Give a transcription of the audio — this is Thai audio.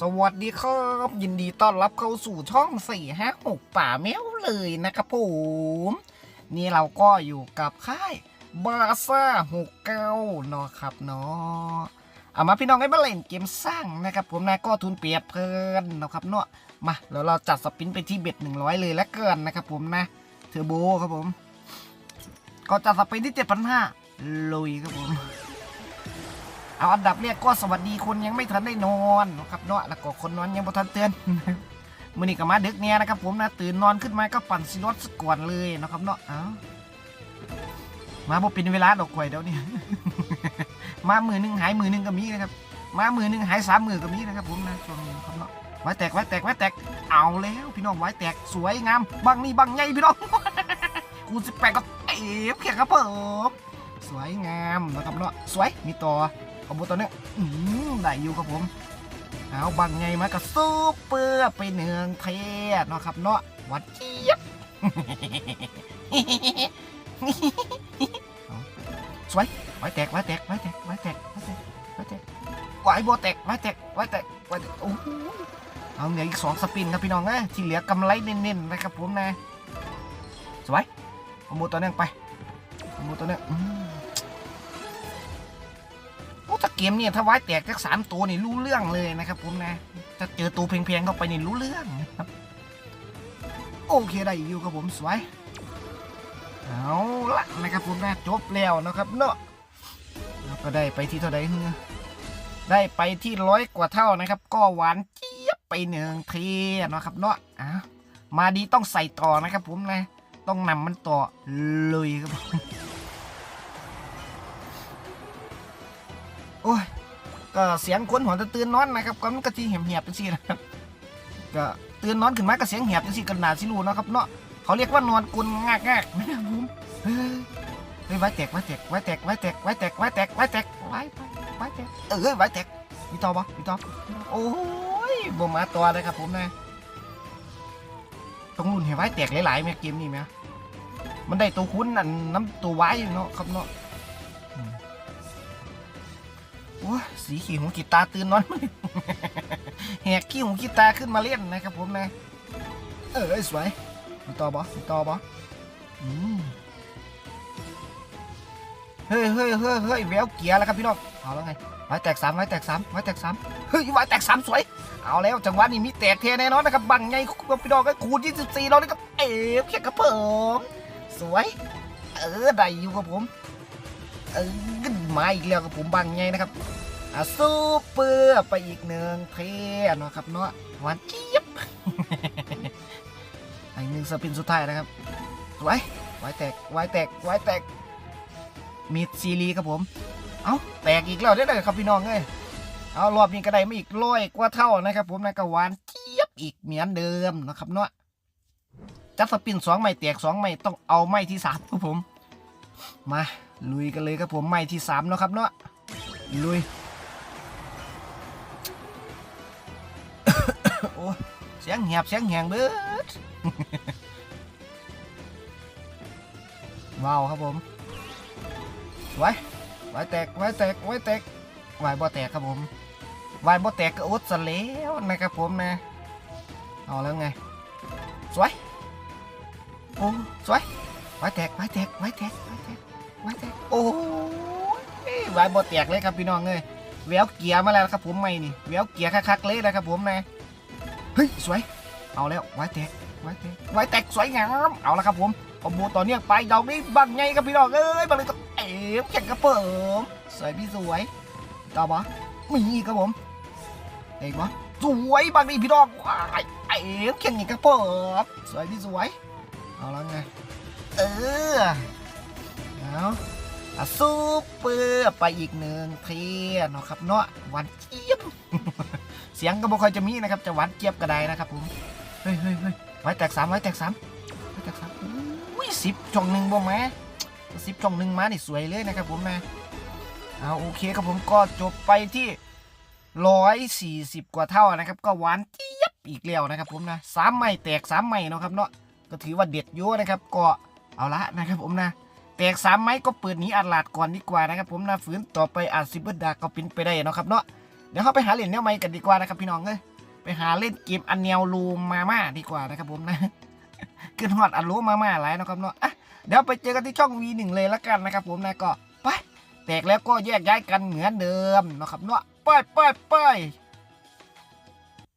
สวัสดีครับยินดีต้อนรับเข้าสู่ช่อง 4 5 6 ป่าแมวเลยนะครับผม นี่เราก็อยู่กับค่ายบาซ่า69เนาะครับเนาะเอามาพี่น้องให้มาเล่นเกมสร้างนะครับผมนะก็ทุนเปียบเพลินเนาะครับเนาะมาแล้วเราจัดสปินไปที่เบ็ด100 เลยแล้วเกินนะครับผมนะเทอร์โบครับผม ก็จัดสปินที่ 7,500ลุยครับผม เอาอันดับแรกก็สวัสดีคนยังไม่ทันได้นอนนะครับเนาะแล้วก็คนนอนยังบ่ทันเตือนมื่อนี้ก็มาดึกเนี่ยนะครับ ผมนะตื่นนอนขึ้นมาก็ปั่นซิรถสก่อนเลยนะครับเนาะเอามาบ่เป็นเวลาดอกกล้วยเดี๋ยวนี้มามือหนึงหายมือหนึงก็มีนะครับ มามือหนึงหายสามมือก็มีนะครับ ผมนะช่วงนี้ครับเนาะไว้แตกไว้แตกไว้แตกเอาแล้วพี่น้องไว้แตกสวยงามบังนี่บังใหญ่พี่น้องกูสิแปลกก็เอ๋แค่ครับผมสวยงามนะครับเนาะสวยมีต่อ ขบวนตัวเนี้ยอืมได้อยู่ครับผม เอาบังไงมากับซูเปอร์ไปเนืองเทเนาะครับเนาะหวัดเจี๊ยบสวยไว้แตกไว้แตกไว้แตกไว้แตกไว้แตกไว้แตกไว้โบแตกไว้แตกไว้แตกไว้แตกโอ้โหเอาเหลืออีกสองสปินครับพี่น้องเอ้ยที่เหลือกำไรเน้นๆนะครับผมนะสวยขบวนตัวเนี้ยไปขบวนตัวเนี้ย อืมโอ้ถ้าเกมเนี่ยถ้าไว้แตกสักสามตัวนี่รู้เรื่องเลยนะครับผมนะ ถ้าเจอตัวเพลงๆเข้าไปนี่รู้เรื่องนะครับ โอเคได้อยู่ครับผมสวย เอาละนะครับผมนะจบแล้วนะครับเนาะแล้วก็ได้ไปที่เท่าไหร่เฮ้อได้ไปที่ร้อยกว่าเท่านะครับ ก็หวานเจี๊ยบไปหนึ่งทีนะครับเนาะอะมาดีต้องใส่ต่อนะครับผมนะ ต้องนำมันต่อเลยครับ ก็เสียงคนหัวจะตื่นนอนนะครับก็มันก็ที่เหี่ยบๆจังซี่นะครับก็ตื่นนอนขึ้นมาก็เสียงเหียบจังซี่กันหนาสิรู้นะครับเนาะเขาเรียกว่านอนกุนงากงากๆนะครับผมเฮ้ยไว้แตกไว้แตกไว้แตกไว้แตกไว้แตกไว้แตกไว้แตกไว้ไว้แตกเออไว้แตกมีต่อปะมีต่อโอ้ยบ่มาตัวเลยครับผมนะต้องรุ่นเห็นไว้แตกหลายๆแม่เกมนี่ไหมมันได้ตัวคุ้นอันน้ำตัวไว้อยู่เนาะครับเนาะ โอ้ยสีขี้หูกีตาตื่นนอนแหกขี้หูกีตาขึ้นมาเล่นนะครับผมนะ เออสวยมีต่อบอมีต่อบออืมเฮ้ยเฮ้ยเฮ้ยเฮ้ยแววเกียร์แล้วครับพี่น้อง เอาแล้วไงไว้แตกสามไว้แตกสามไว้แตกสามเฮ้ยไว้แตกสามสวย เอาแล้วจังหวะนี้มีแตกเทแน่นอนนะครับ บังไงคุณพี่น้องก็คูณ24เรานี่ก็เอ๋แค่กระเพิ่มสวย เออได้อยู่ครับผม เออมาอีกแล้วกับผมบังไงนะครับอะซูเปอร์ไปอีกหนึ่งเทเนาะครับเนาะหวานเจี๊ยบไอ้หนึ่งสปินสุดท้ายนะครับไว้ไว้แตกไว้แตกไว้แตกมีดซีรีครับผม เอาแตกอีกแล้วได้เลยครับพี่น้องเอ้ยเอารอบนี้ก็ได้มาอีกร้อยกว่าเท่านะครับผมนะกหวานเจี๊ยบอีกเหมือนเดิมนะครับเนาะจับสปินสองไม้แตกสองไม้ต้องเอาไม้ที่สามครับผม มาลุยกันเลยครับผมไม้ที่สามเนาะครับเนาะลุยโอ้เสียงแหบเสียงแหงเบิดว้าวครับผมไว้ไว้แตกไว้แตกไว้แตกไว้บ่แตกครับผมไว้บ่แตกก็อดซะแล้วนะครับผมนะเอาแล้วไงสวยโอ้สวย ไว้แตกไว้แตกไว้แตกไว้แตกไว้แตกโอ้ยไว้บ่แตกเลยครับพี่น้องเอ้ยแววเกียร์มาแล้วครับผมไม่นี่แววเกียร์คักๆเลยนะครับผมนะเฮ้ยสวย เอาแล้วไว้แตกไว้แตกไว้แตกสวยงามเอาละครับผมคอมโบต่อเนื่องไปดอกนี้บังไงครับพี่น้องเอ้ยบังเลยก็เอ๋แข่งกระเปิมสวยพี่สวยต่อปะมีอีกครับผมเอกปะสวยบังนี่พี่น้องว้ายเอ๋แข่งอีกกระเปิมสวยพี่สวยเอาแล้วไง เออเอาอะซูเปอร์ไปอีกหนึ่งเทียเนาะครับเนาะหวันเจี๊ยบ เสียงก็บ่ค่อยจะมีนะครับ จะหวานเจี๊ยบก็ได้นะครับผม เฮ้ยเฮ้ยเฮ้ยไว้แตกสามไว้แตกสามไว้แตกสามอุ้ยสิบช่องหนึ่งบ่แม่สิบช่องหนึ่งมานี่สวยเลยนะครับผมนะเอาโอเคครับผมก็จบไปที่ร้อยสี่สิบกว่าเท่านะครับ ก็หวานเจี๊ยบอีกแล้วนะครับผมนะสามไม้แตกสามไม้เนาะครับเนาะก็ถือว่าเด็ดยู่นะครับก็ เอาละนะครับผมนะแตกสามไม้ก็เปิดหนีอัดลาดก่อนดีกว่านะครับผมนะฝืนต่อไปอาจซิเบิร์ดาก็เป็นไปได้เนาะครับเนาะเดี๋ยวเข้าไปหาเหรียญแนวใหม่กันดีกว่านะครับพี่น้องเอ้ยไปหาเล่นเกมอันเนียวลูมาม่าดีกว่านะครับผมนะขึ้นฮอดอันรู้มาม่าหลายนะครับเนาะอะเดี๋ยวไปเจอกันที่ช่อง V1 เลยละกันนะครับผมนะก็ไปแตกแล้วก็แยกย้ายกันเหมือนเดิมนะครับเนาะไปไปไป